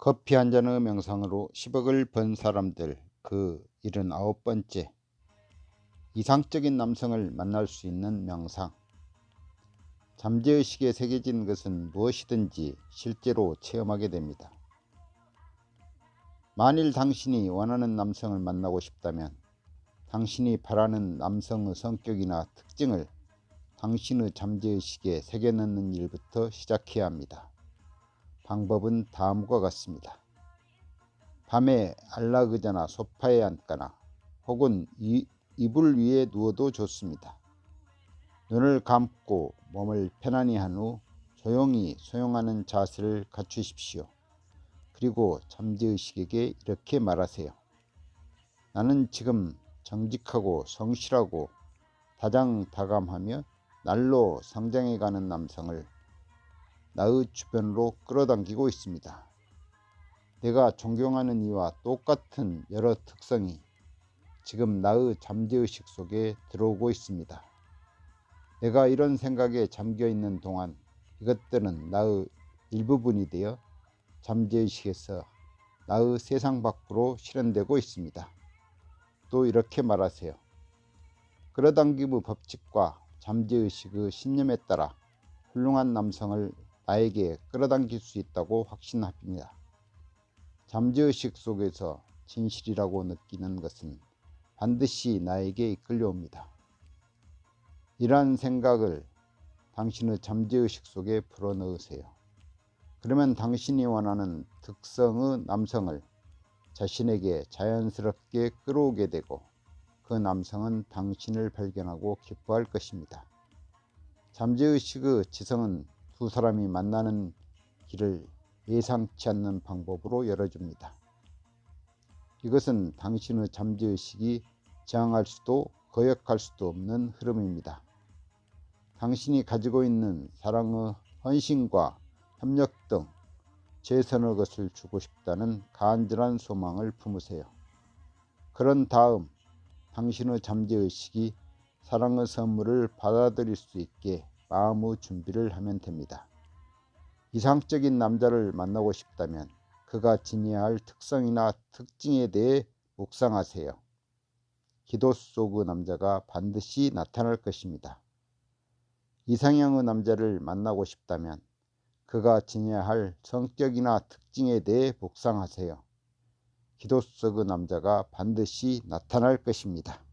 커피 한 잔의 명상으로 10억을 번 사람들 그 79번째 이상적인 남성을 만날 수 있는 명상 잠재의식에 새겨진 것은 무엇이든지 실제로 체험하게 됩니다. 만일 당신이 원하는 남성을 만나고 싶다면 당신이 바라는 남성의 성격이나 특징을 당신의 잠재의식에 새겨넣는 일부터 시작해야 합니다. 방법은 다음과 같습니다. 밤에 안락의자나 소파에 앉거나 혹은 이, 이불 위에 누워도 좋습니다. 눈을 감고 몸을 편안히 한 후 조용히 소용하는 자세를 갖추십시오. 그리고 잠재의식에게 이렇게 말하세요. 나는 지금 정직하고 성실하고 다장다감하며 날로 성장해가는 남성을 나의 주변으로 끌어당기고 있습니다. 내가 존경하는 이와 똑같은 여러 특성이 지금 나의 잠재의식 속에 들어오고 있습니다. 내가 이런 생각에 잠겨 있는 동안 이것들은 나의 일부분이 되어 잠재의식에서 나의 세상 밖으로 실현되고 있습니다. 또 이렇게 말하세요. 끌어당김의 법칙과 잠재의식의 신념에 따라 훌륭한 남성을 나에게 끌어당길 수 있다고 확신합니다. 잠재의식 속에서 진실이라고 느끼는 것은 반드시 나에게 이끌려옵니다. 이러한 생각을 당신의 잠재의식 속에 불어넣으세요. 그러면 당신이 원하는 특성의 남성을 자신에게 자연스럽게 끌어오게 되고 그 남성은 당신을 발견하고 기뻐할 것입니다. 잠재의식의 지성은 두 사람이 만나는 길을 예상치 않는 방법으로 열어줍니다. 이것은 당신의 잠재의식이 저항할 수도 거역할 수도 없는 흐름입니다. 당신이 가지고 있는 사랑의 헌신과 협력 등 최선의 것을 주고 싶다는 간절한 소망을 품으세요. 그런 다음 당신의 잠재의식이 사랑의 선물을 받아들일 수 있게 마음의 준비를 하면 됩니다. 이상적인 남자를 만나고 싶다면 그가 지녀야 할 특성이나 특징에 대해 묵상하세요. 기도 속의 남자가 반드시 나타날 것입니다. 이상형의 남자를 만나고 싶다면 그가 지녀야 할 성격이나 특징에 대해 묵상하세요. 기도 속의 남자가 반드시 나타날 것입니다.